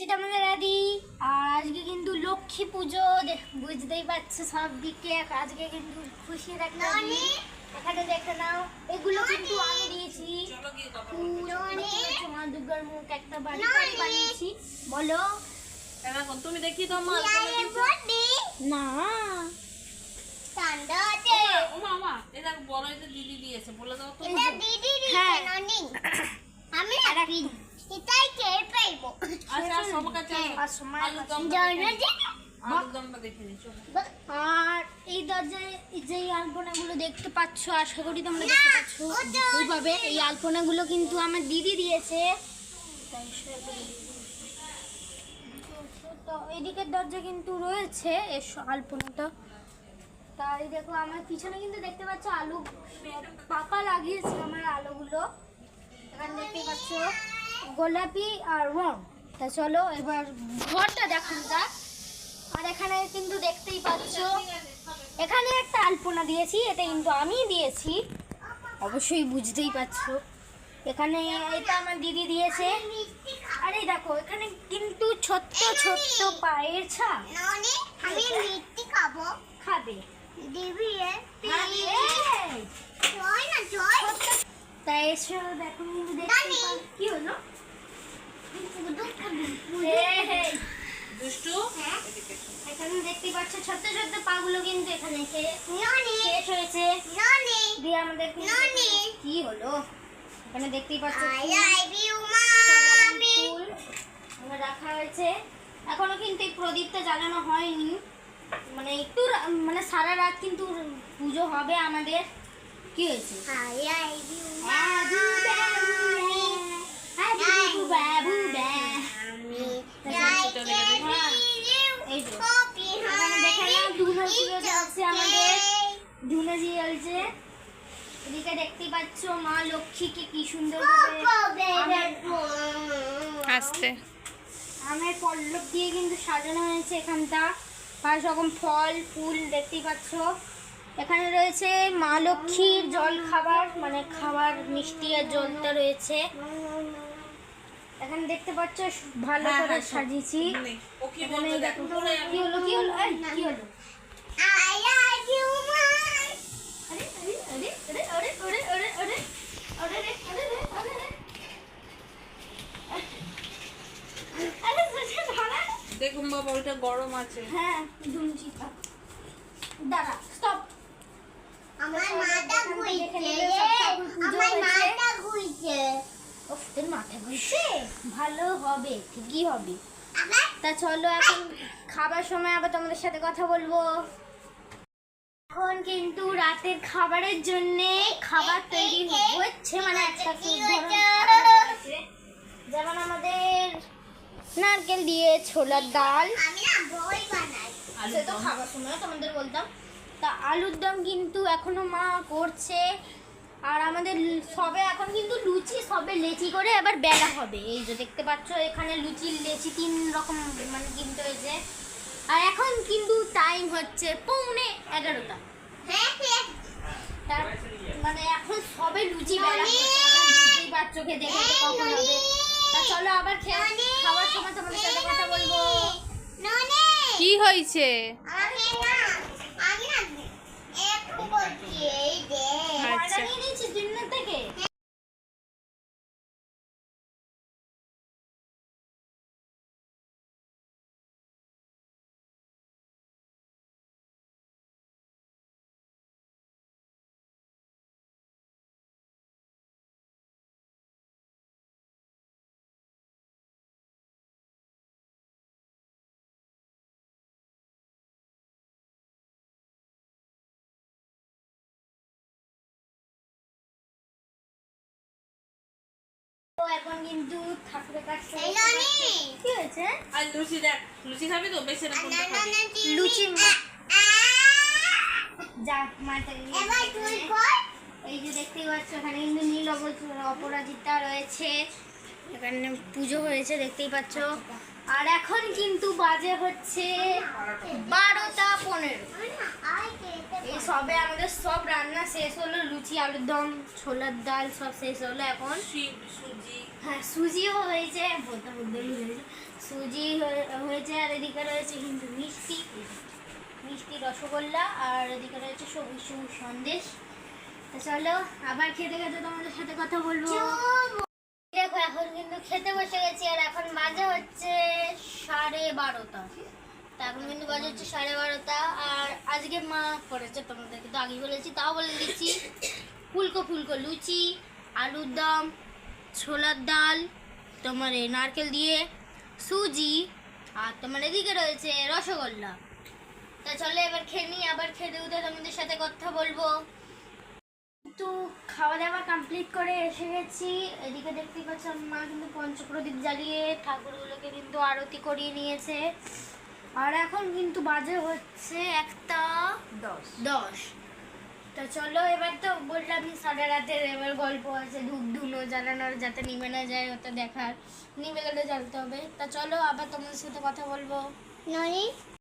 গেছি তোমাদের দাদি আর আজকে কিন্তু লক্ষ্মী পুজো বুঝতেই পারছ সব দিকে আজকে কিন্তু খুশি দিন। এখানে দেখে নাও। এগুলো কিন্তু আমি দিয়েছি। মা দুর্গার মুখ একটা বাড়ি বানিয়েছি। বলো। দেখো তুমি দেখি তো মা না। দিদি দিয়েছে বলে দাও তো। যে, হ্যাঁ। আমি এটাই কে পাইবো আচ্ছা সবার কাছে। আর এই দরজায় যে আলপনাগুলো দেখতে পাচ্ছ আশা করি তোমরা দেখতে পাচ্ছ এইভাবে এই আলপনাগুলো কিন্তু আমার দিদি দিয়েছে। তো এদিকের দরজা কিন্তু রয়েছে এর আলপনাটা। তাই দেখো আমার পিছনে কিন্তু দেখতে পাচ্ছ আলু পাপা লাগিয়েছে আমার আলুগুলো। এখানে দেখতে পাচ্ছ। গোলাপি আর রং। তা চলো এবার ঘরটা দেখান যাক। আর এখানে কিন্তু দেখতেই পাচ্ছ এখানে একটা আলপনা দিয়েছি এটা কিন্তু আমি দিয়েছি। অবশ্যই বুঝতেই পারছ। এখানে এটা আমার দিদি দিয়েছে। আর এই দেখো এখানে কিন্তু ছোট্ট ছোট্ট পায়ের ছাপ। আমি মিষ্টি খাব। খাবে। দিবি তাই এসে দেখো কি হলো? দুষ্টু? হ্যাঁ। এখানে দেখতে পাচ্ছ ছোট্ট ছোট্ট পাগুলো কিন্তু এখানে শেষ হয়েছে দিয়ে আমাদের কি হলো? এখানে দেখতেই পাচ্ছ আই ফুল, লাভ ইউ মামি ফুল আমরা রাখা হয়েছে। এখনও কিন্তু এই প্রদীপটা জ্বালানো হয়নি। মানে একটু মানে সারা রাত কিন্তু পুজো হবে আমাদের। কি হয়েছে? হ্যাঁ বাবু বাবু মামি সেটা দেখে দেখি। হ্যাঁ, এই যে কপি এখানে দেখে আমাদের। ধুনো জ্বলছে। এদিকে পাচ্ছ মা লক্ষ্মীকে কি সুন্দর করে আমের- পল্লব দিয়ে কিন্তু সাজানো হয়েছে এখানটা। পাঁচ রকম ফল ফুল দেখতেই পাচ্ছ। এখানে রয়েছে মা লক্ষ্মীর জল খাবার মানে খাবার মিষ্টি আর জলটা রয়েছে। এখানে দেখতে পাচ্ছ ভালো হ্যাঁ, করে হ্যাঁ, সাজিয়েছি। কি হলো কি হলো? কি হলো? দেখুন বাবা গরম আছে। ভালো হবে হবে। তা চলো এখন খাবার সময় আবার তোমাদের সাথে কথা বলব। এখন কিন্তু রাতের খাবারের জন্য খাবার তৈরি হচ্ছে মানে একটা। যেমন আমাদের নারকেল দিয়ে ছোলার ডাল। আমি না বই সে তো খাবার সময় তোমাদের বলতাম। তা আলুর দম কিন্তু এখনও মা করছে। আর আমাদের সবে এখন কিন্তু লুচি সবে লেচি করে আবার বেলা হবে। এই যে দেখতে পাচ্ছ এখানে লুচি লেচি তিন রকম মানে কিনতে হয়েছে আর এখন কিন্তু টাইম হচ্ছে পৌনে এগারোটা। মানে এখন সবে লুচি বেড়াচ্ছি চোখে দেখে কখন হবে। তা চলো আবার খাওয়ার সময় তোমাদের সাথে কথা বলব। কি হয়েছে? আচ্ছা এখন কিন্তু ঠাকুরের কাছে এই ননি! কি হয়েছে? আর লুচি দেখ। লুচি খাবি তো? বেশি না কোনটা না না খাবি লুচি মা- যা মাটা এবার তুই কর। এই যে দেখতেই পাচ্ছ এখানে কিন্তু নীল অপ- অপরাজিতা রয়েছে। এখানে পুজো হয়েছে দেখতেই পাচ্ছ। আর এখন কিন্তু বাজে হচ্ছে বারোটা পনেরো। এই সবে আমাদের সব রান্না শেষ হলো লুচি আলুর দম ছোলার ডাল সব শেষ হলো এখন। সুজি। হ্যাঁ সুজিও হয়েছে বলতে বলতে ভুলে সুজি হয়ে- হয়েছে আর এদিকে রয়েছে কিন্তু মিষ্টি। মিষ্টি রসগোল্লা আর এদিকে রয়েছে সবুজ সবুজ সন্দেশ। তো চলো আবার খেতে খেতে তোমাদের সাথে কথা বলব। দেখো, এখন কিন্তু খেতে বসে গেছি, আর এখন বাজে হচ্ছে সাড়ে বারোটা। তা এখন কিন্তু বাজে হচ্ছে সাড়ে বারোটা, আর আজকে মা করেছে তোমাদেরকে তো আগেই বলেছি, তাও বলে দিচ্ছি, ফুলকো ফুলকো লুচি, আলুর দম, ছোলার ডাল, তোমার এই নারকেল দিয়ে সুজি, আর তোমার এদিকে রয়েছে রসগোল্লা। তা চলে এবার খেয়ে নিই, আবার খেতে উঠে তোমাদের সাথে কথা বলব। তো খাওয়া দাওয়া কমপ্লিট করে এসে গেছি। এদিকে দেখতে পাচ্ছ মা কিন্তু পঞ্চপ্রদীপ জ্বালিয়ে ঠাকুরগুলোকে কিন্তু আরতি করিয়ে নিয়েছে। আর এখন কিন্তু বাজে হচ্ছে একটা দশ। দশ। তো চলো এবার তো বললাম সারা রাতের এবার গল্প আছে ধূপ ধুনো জ্বালানোর যাতে নিভে না যায় ওটা দেখার। নিভে গেলে জ্বালতে হবে। তা চলো আবার তোমাদের সাথে কথা বলব। ননি?